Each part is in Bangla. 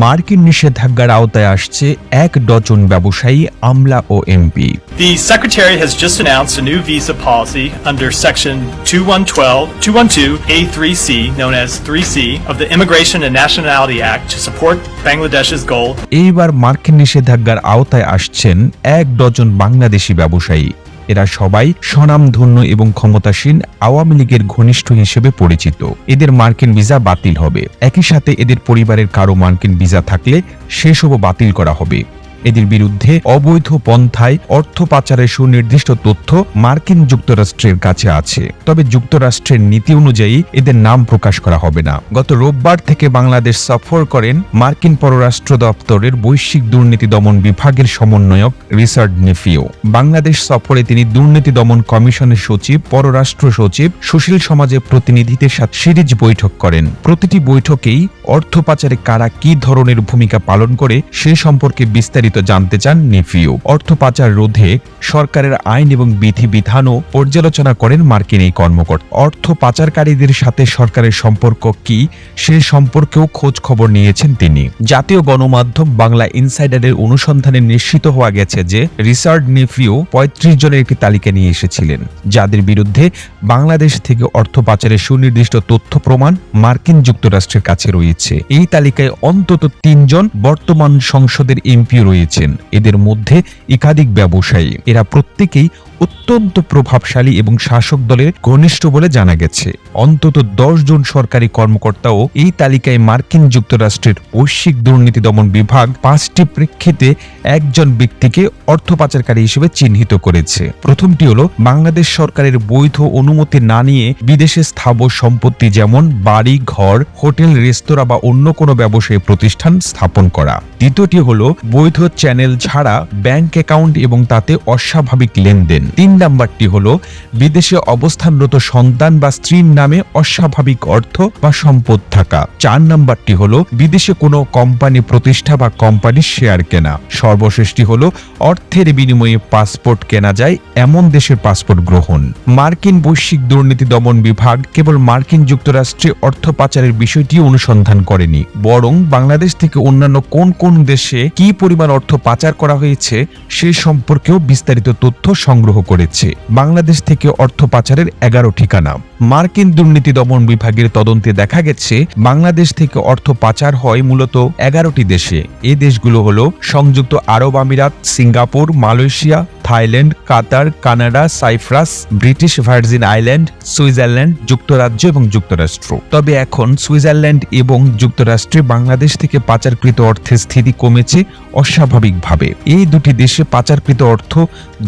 মার্কিন নিষেধাজ্ঞার আওতায় আসছে এক ডজন ব্যবসায়ী আমলা ও MP The Secretary has just announced a new visa policy under Section 2112, 212A3C, known as 3C, of the Immigration and Nationality Act to support Bangladesh's goal এইবার মার্কিন নিষেধাজ্ঞার আওতায় আসছেন এক ডজন বাংলাদেশি ব্যবসায়ী এরা সবাই স্বনামধন্য এবং ক্ষমতাসীন আওয়ামী লীগের ঘনিষ্ঠ হিসেবে পরিচিত। এদের মার্কিন ভিসা বাতিল হবে। একই সাথে এদের পরিবারের কারও মার্কিন ভিসা থাকলে সেসবও বাতিল করা হবে। এদের বিরুদ্ধে অবৈধ পন্থায় অর্থ পাচারের সুনির্দিষ্ট তথ্য মার্কিন যুক্তরাষ্ট্রের কাছে আছে। তবে যুক্তরাষ্ট্রের নীতি অনুযায়ী এদের নাম প্রকাশ করা হবে না। গত রোববার থেকে বাংলাদেশ সফর করেন মার্কিন পররাষ্ট্র দপ্তরের বৈশ্বিক দুর্নীতি দমন বিভাগের সমন্বয়ক রিচার্ড নেফিও। বাংলাদেশ সফরে তিনি দুর্নীতি দমন কমিশনের সচিব, পররাষ্ট্র সচিব, সুশীল সমাজের প্রতিনিধিদের সাথে সিরিজ বৈঠক করেন। প্রতিটি বৈঠকেই অর্থ পাচারে কারা কি ধরনের ভূমিকা পালন করে সে সম্পর্কে বিস্তারিত জানতে চান নেফিও। অর্থ পাচার রোধে সরকারের আইন এবং বিধি বিধানও পর্যালোচনা করেন মার্কিন এই কর্মকর্তা। অর্থ পাচারকারীদের সাথে সরকারের সম্পর্ক কি, সে সম্পর্কেও খোঁজ খবর নিয়েছেন তিনি। জাতীয় গণমাধ্যম বাংলা ইনসাইডারের অনুসন্ধানে নিশ্চিত হওয়া গেছে যে, রিচার্ড নেফিও পঁয়ত্রিশ জনের একটি তালিকা নিয়ে এসেছিলেন, যাদের বিরুদ্ধে বাংলাদেশ থেকে অর্থ পাচারের সুনির্দিষ্ট তথ্য প্রমাণ মার্কিন যুক্তরাষ্ট্রের কাছে রয়েছে। এই তালিকায় অন্তত তিনজন বর্তমান সংসদের এমপি রয়েছেন এদের মধ্যে একাধিক ব্যবসায়ী। এরা প্রত্যেকেই অত্যন্ত প্রভাবশালী এবং শাসক দলের ঘনিষ্ঠ বলে জানা গেছে। অন্তত দশ জন সরকারি কর্মকর্তাও এই তালিকায় মার্কিন যুক্তরাষ্ট্রের বৈশ্বিক দুর্নীতি দমন বিভাগ পাঁচটি প্রেক্ষিতে একজন ব্যক্তিকে অর্থ পাচারকারী হিসেবে চিহ্নিত করেছে। প্রথমটি হলো বাংলাদেশ সরকারের বৈধ অনুমতি না নিয়ে বিদেশে স্থাবর সম্পত্তি যেমন বাড়ি, ঘর, হোটেল, রেস্তোরাঁ বা অন্য কোনো ব্যবসায়ী প্রতিষ্ঠান স্থাপন করা। দ্বিতীয়টি হল বৈধ চ্যানেল ছাড়া ব্যাংক অ্যাকাউন্ট এবং তাতে অস্বাভাবিক লেনদেন। তিন নাম্বারটি হল, বিদেশে অবস্থানরত সন্তান বা স্ত্রীর নামে অস্বাভাবিক অর্থ বা সম্পদ থাকা। চার নাম্বারটি হল, বিদেশে কোনো কোম্পানি প্রতিষ্ঠা বা কোম্পানির শেয়ার কেনা। সর্বশেষটি হল, অর্থের বিনিময়ে পাসপোর্ট কেনা যায়, এমন দেশের পাসপোর্ট গ্রহণ। মার্কিন বৈশ্বিক দুর্নীতি দমন বিভাগ কেবল মার্কিন যুক্তরাষ্ট্রে অর্থ পাচারের বিষয়টি অনুসন্ধান করেনি। বরং বাংলাদেশ থেকে অন্যান্য কোন কোন দেশে কি পরিমাণ অর্থ পাচার করা হয়েছে, সে সম্পর্কেও বিস্তারিত তথ্য সংগ্রহ করেছে। বাংলাদেশ থেকে অর্থ পাচারের এগারো ঠিকানা। মার্কিন দুর্নীতি দমন বিভাগের তদন্তে দেখা গেছে, বাংলাদেশ থেকে অর্থ পাচার হয় মূলত এগারোটি দেশে। এ দেশগুলো হল সংযুক্ত আরব আমিরাত, Singapore, Malaysia Thailand, Qatar, Canada Cyprus British Virgin Island, Switzerland, যুক্তরাজ্য এবং যুক্তরাষ্ট্র। তবে এখন সুইজারল্যান্ড এবং যুক্তরাষ্ট্রে বাংলাদেশ থেকে পাচারকৃত অর্থের স্থিতি কমেছে অস্বাভাবিকভাবে। এই দুটি দেশে পাচারকৃত অর্থ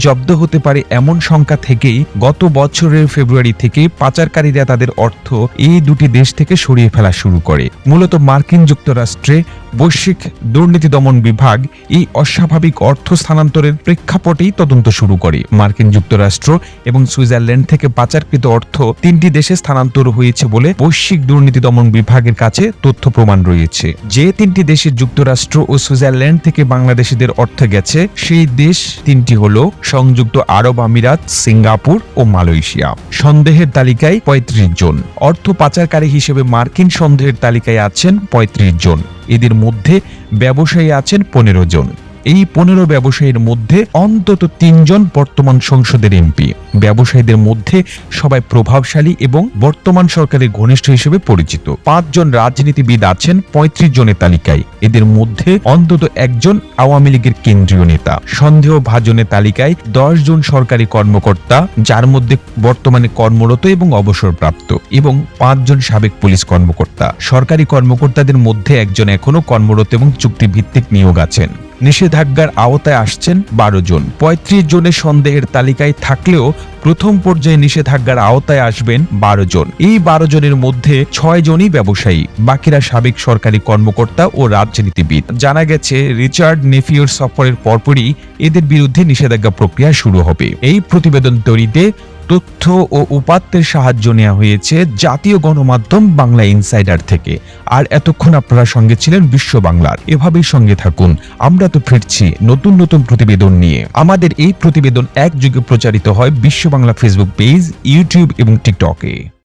জব্দ হতে পারে এমন সংখ্যা থেকেই গত বছরের ফেব্রুয়ারি থেকে পাচারকারীরা তাদের অর্থ এই দুটি দেশ থেকে সরিয়ে ফেলা শুরু করে। মূলত মার্কিন যুক্তরাষ্ট্রে বৈশ্বিক দুর্নীতি দমন বিভাগ এই অস্বাভাবিক অর্থ স্থানান্তরের প্রেক্ষাপটেই তদন্ত শুরু করে। মার্কিন যুক্তরাষ্ট্র এবং সুইজারল্যান্ড থেকে পাচারকৃত অর্থ তিনটি দেশে স্থানান্তর হয়েছে বলে বৈশ্বিক দুর্নীতি দমন বিভাগের কাছে তথ্য প্রমাণ রয়েছে। যে তিনটি দেশে যুক্তরাষ্ট্র ও সুইজারল্যান্ড থেকে বাংলাদেশিদের অর্থ গেছে, সেই দেশ তিনটি হল সংযুক্ত আরব আমিরাত, সিঙ্গাপুর ও মালয়েশিয়া। সন্দেহের তালিকায় পঁয়ত্রিশ জন। অর্থ পাচারকারী হিসেবে মার্কিন সন্দেহের তালিকায় আছেন পঁয়ত্রিশ জন। এদের মধ্যে ব্যবসায়ী আছেন পনেরো জন। এই পনেরো ব্যবসায়ীর মধ্যে অন্তত তিনজন বর্তমান সংসদের এমপি। ব্যবসায়ীদের মধ্যে সবাই প্রভাবশালী এবং বর্তমান সরকারের ঘনিষ্ঠ হিসেবে পরিচিত। পাঁচজন রাজনীতিবিদ আছেন, পঁয়ত্রিশ জনের তালিকায়। এদের মধ্যে অন্তত একজন আওয়ামী লীগের কেন্দ্রীয় নেতা। সন্দেহ ভাজনের তালিকায় দশ জন সরকারি কর্মকর্তা, যার মধ্যে বর্তমানে কর্মরত এবং অবসরপ্রাপ্ত, এবং পাঁচজন সাবেক পুলিশ কর্মকর্তা। সরকারি কর্মকর্তাদের মধ্যে একজন এখনও কর্মরত এবং চুক্তিভিত্তিক নিয়োগ আছেন। নিষেধাজ্ঞার আওতায় আসছেন বারো জন। পঁয়ত্রিশ জনের সন্দেহের তালিকায় থাকলেও প্রথম পর্যায়ে নিষেধাজ্ঞার আওতায় আসবেন বারো জন। এই বারো জনের মধ্যে ছয় জনই ব্যবসায়ী, বাকিরা সাবেক সরকারি কর্মকর্তা ও রাজনীতিবিদ। জানা গেছে, রিচার্ড নেফিওর সফরের পরপরই এদের বিরুদ্ধে নিষেধাজ্ঞা প্রক্রিয়া শুরু হবে। এই প্রতিবেদন তৈরিতে তথ্য ও উপাত্তের সাহায্য নেওয়া হয়েছে জাতীয় গণমাধ্যম বাংলা ইনসাইডার থেকে। আর এতক্ষণ আপনারা সঙ্গে ছিলেন বিশ্ব বাংলার। এভাবেই সঙ্গে থাকুন। আমরা তো ফিরছি নতুন নতুন প্রতিবেদন নিয়ে। আমাদের এই প্রতিবেদন এক যুগে প্রচারিত হয় বিশ্ব বাংলা ফেসবুক পেজ, ইউটিউব এবং টিকটকে।